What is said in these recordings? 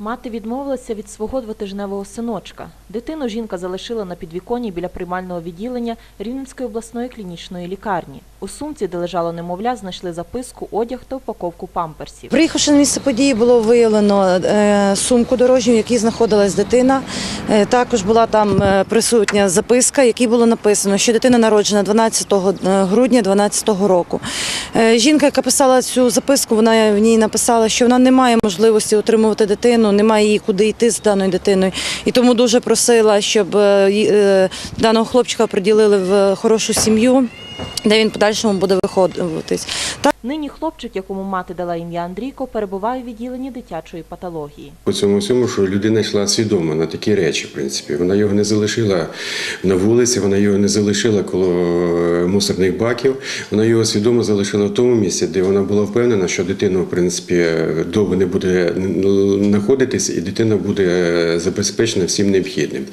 Мати відмовилася від свого двотижневого синочка. Дитину жінка залишила на підвіконні біля приймального відділення Рівненської обласної клінічної лікарні. У сумці, де лежало немовля, знайшли записку, одяг та упаковку памперсів. Приїхавши на місце події, було виявлено е, сумку дорожню, в якій знаходилась дитина. Е, Також була там е, присутня записка, якій було написано, що дитина народжена 12 грудня 2012 року. Жінка, яка писала цю записку, вона в ній написала, що вона не має можливості утримувати дитину, немає її куди йти з даною дитиною. І тому дуже просила, щоб е, е, даного хлопчика приділили в хорошу сім'ю, де він подальшому буде виходитись. Нині хлопчик, якому мати дала ім'я Андрійко, перебуває у відділенні дитячої патології. По цьому всьому, що людина йшла свідомо на такі речі, в принципі. Вона його не залишила на вулиці, вона його не залишила коло е, мусорних баків. Вона його свідомо залишила в тому місці, де вона була впевнена, що дитина, в принципі, довго не буде знаходитись, і дитина буде забезпечена всім необхідним.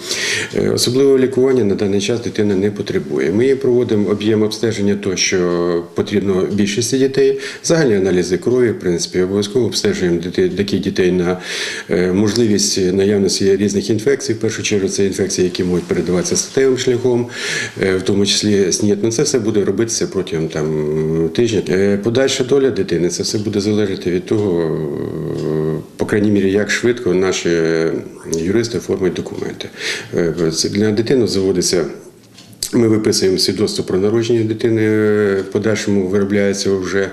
Е, Особливого лікування на даний час дитина не потребує. Ми їй проводимо об'єм обстеження, то що потрібно більшості дітей, загальні аналізи крові, в принципі, обов'язково обстежуємо дітей, таких дітей на е, можливість наявності різних інфекцій. В першу чергу це інфекції, які можуть передаватися статевим шляхом, е, в тому числі СНІД. Ну, це все буде робитися протягом там тижня. Е, Подальша доля дитини це все буде залежати від того, по крайній мірі, як швидко наші юристи оформлять документи. Для дитини заводиться. Ми виписуємо свідоцтво про народження дитини, в подальшому виробляється вже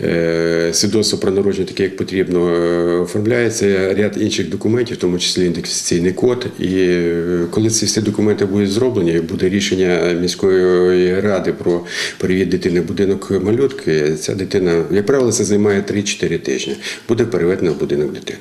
е, свідоцтво про народження, таке як потрібно, е, оформляється ряд інших документів, в тому числі ідентифікаційний код. І е, коли ці всі документи будуть зроблені, буде рішення міської ради про перевід дитини в будинок малютки, ця дитина, як правило, це займає 3-4 тижні, буде переведена в будинок дитини.